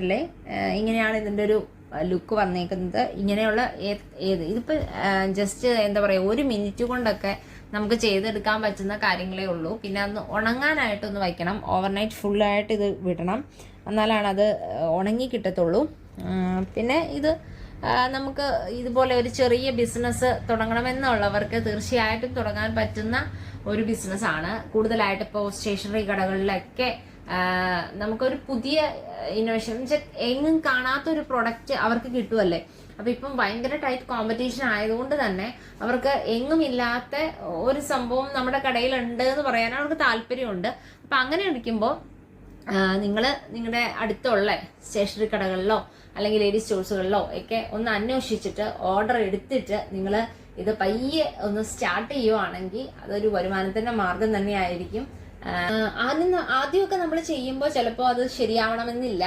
അല്ലേ ഇങ്ങനെയാണ് ഇതിന്റെ ഒരു ലുക്ക് വന്നേക്കുന്നത്. ഇങ്ങനെയുള്ള ഏത് ഇതിപ്പോൾ ജസ്റ്റ് എന്താ പറയുക ഒരു മിനിറ്റ് കൊണ്ടൊക്കെ നമുക്ക് ചെയ്തെടുക്കാൻ പറ്റുന്ന കാര്യങ്ങളേ ഉള്ളൂ. പിന്നെ അന്ന് ഉണങ്ങാനായിട്ടൊന്ന് വയ്ക്കണം. ഓവർനൈറ്റ് ഫുള്ളായിട്ട് ഇത് വിടണം. എന്നാലാണ് അത് ഉണങ്ങി കിട്ടത്തുള്ളൂ. പിന്നെ ഇത് നമുക്ക് ഇതുപോലെ ഒരു ചെറിയ ബിസിനസ് തുടങ്ങണമെന്നുള്ളവർക്ക് തീർച്ചയായിട്ടും തുടങ്ങാൻ പറ്റുന്ന ഒരു ബിസിനസ്സാണ് കൂടുതലായിട്ട് ഇപ്പോൾ സ്റ്റേഷനറി കടകളിലൊക്കെ നമുക്കൊരു പുതിയ ഇന്നോവേഷൻ എങ്ങും കാണാത്ത ഒരു പ്രൊഡക്റ്റ് അവർക്ക് കിട്ടുമല്ലേ അപ്പൊ ഇപ്പം ഭയങ്കര ടൈറ്റ് കോമ്പറ്റീഷൻ ആയതുകൊണ്ട് തന്നെ അവർക്ക് എങ്ങും ഇല്ലാത്ത ഒരു സംഭവം നമ്മുടെ കടയിലുണ്ട് എന്ന് പറയാൻ അവർക്ക് താല്പര്യമുണ്ട്. അപ്പൊ അങ്ങനെ ഇരിക്കുമ്പോൾ നിങ്ങൾ നിങ്ങളുടെ അടുത്തുള്ള സ്റ്റേഷനറി കടകളിലോ അല്ലെങ്കിൽ ലേഡീസ് സ്റ്റോഴ്സുകളിലോ ഒക്കെ ഒന്ന് അന്വേഷിച്ചിട്ട് ഓർഡർ എടുത്തിട്ട് നിങ്ങൾ ഇത് പയ്യെ ഒന്ന് സ്റ്റാർട്ട് ചെയ്യുവാണെങ്കിൽ അതൊരു വരുമാനത്തിന്റെ മാർഗം തന്നെയായിരിക്കും. ആദ്യം ആദ്യമൊക്കെ നമ്മൾ ചെയ്യുമ്പോൾ ചിലപ്പോൾ അത് ശരിയാവണമെന്നില്ല.